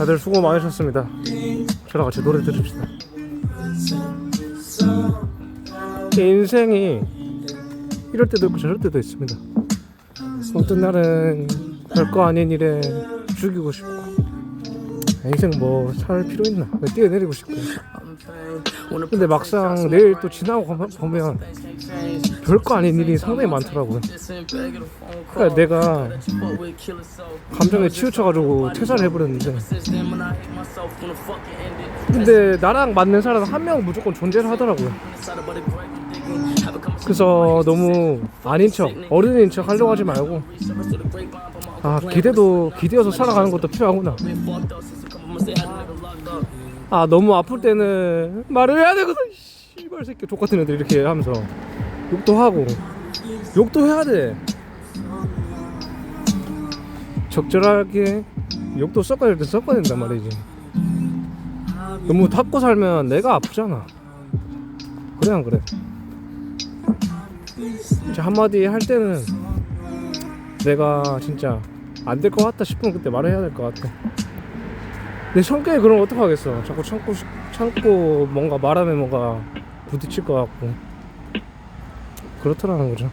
다들 수고 많으셨습니다. 저랑 같이 노래 들읍시다. 인생이 이럴 때도 있고 저럴 때도 있습니다. 어떤 날은 별거 아닌 일에 죽이고 싶고 인생 뭐 살 필요 있나 뛰어내리고 싶고 근데 막상 내일 또 지나고 보면 별거 아닌 일이 상당히 많더라고요. 그러니까 내가 감정에 치우쳐가지고 퇴사를 해버렸는데. 근데 나랑 맞는 사람 한 명 무조건 존재를 하더라고요. 그래서 너무 아닌 척 어른인 척 하려고 하지 말고. 아 기대도 기대어서 살아가는 것도 필요하구나 아 너무 아플 때는 말을 해야 되거든. 씨발 새끼. 족같은 애들 이렇게 하면서. 욕도 하고. 욕도 해야 돼. 적절하게 욕도 섞어야 될때 섞어야 된단 말이지. 너무 닫고 살면 내가 아프잖아. 그래 안 그래? 진짜 한마디 할 때는 내가 진짜 안 될 것 같다 싶으면 그때 말을 해야 될 것 같아 내 성격이 그럼 어떡하겠어. 자꾸 참고 싶- 참고 뭔가 말하면 뭔가 부딪힐 것 같고. 그렇더라는 거죠